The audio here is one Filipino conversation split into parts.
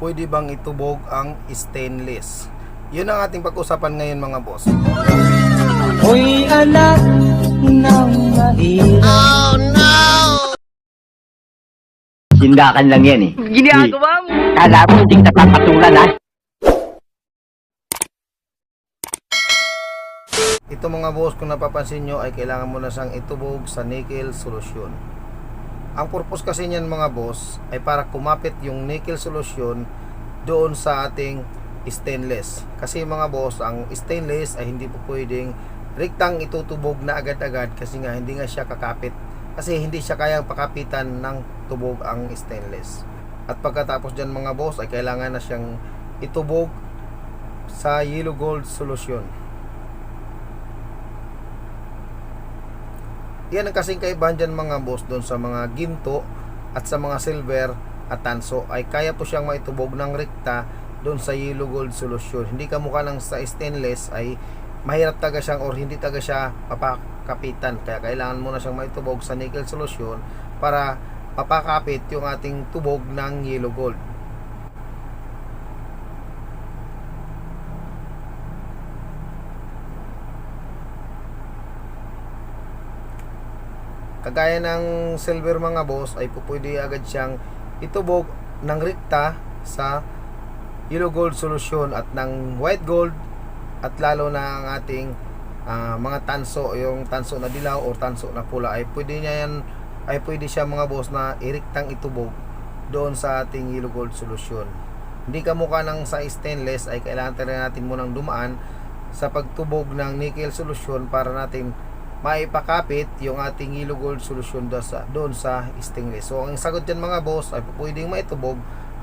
pwede bang itubog ang stainless? Yun ang ating pag-usapan ngayon mga boss. Hoy anak ng mahirap Sindakan lang yan eh. Ginagawa mo. Kala mo hindi kita papatulan ha? Ito mga boss, kung napapansin nyo ay kailangan mo na siyang itubog sa nickel solution. Ang purpose kasi niyan mga boss ay para kumapit yung nickel solution doon sa ating stainless. Kasi mga boss, ang stainless ay hindi po pwedeng riktang itutubog na agad-agad kasi nga hindi nga siya kakapit. Kasi hindi siya kayang pakapitan ng tubog ang stainless. At pagkatapos dyan mga boss ay kailangan na siyang itubog sa yellow gold solution. Yan ang kasing kaibahan dyan mga boss doon sa mga ginto at sa mga silver at tanso ay kaya po siyang maitubog ng rekta doon sa yellow gold solution. Hindi ka mukha ng sa stainless ay mahirap taga siyang or hindi taga siya mapakapitan. Kaya kailangan mo na siyang maitubog sa nickel solution para mapakapit yung ating tubog ng yellow gold. Kagaya ng silver mga boss ay po pwede agad siyang itubog ng rekta sa yellow gold solution at ng white gold at lalo na ang ating ah, mga tanso yung tanso na dilaw or tanso na pula ay pwede niya yan ay pwede siya mga boss na iriktang itubog doon sa ating yellow gold solution. Hindi ka mukha ng sa stainless ay kailangan talaga natin munang dumaan sa pagtubog ng nickel solution para natin maipakapit yung ating yellow gold solution doon sa, doon sa stainless. So, ang sagot dyan mga boss ay pwedeng maitubog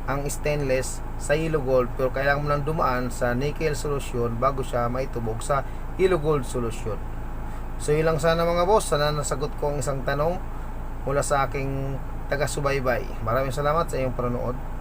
ang stainless sa yellow gold pero kailangan mo lang dumaan sa nickel solution bago siya maitubog sa yellow gold solution. So, yun lang sana mga boss. Sana nasagot ko ang isang tanong mula sa aking taga-subaybay. Maraming salamat sa iyong panonood.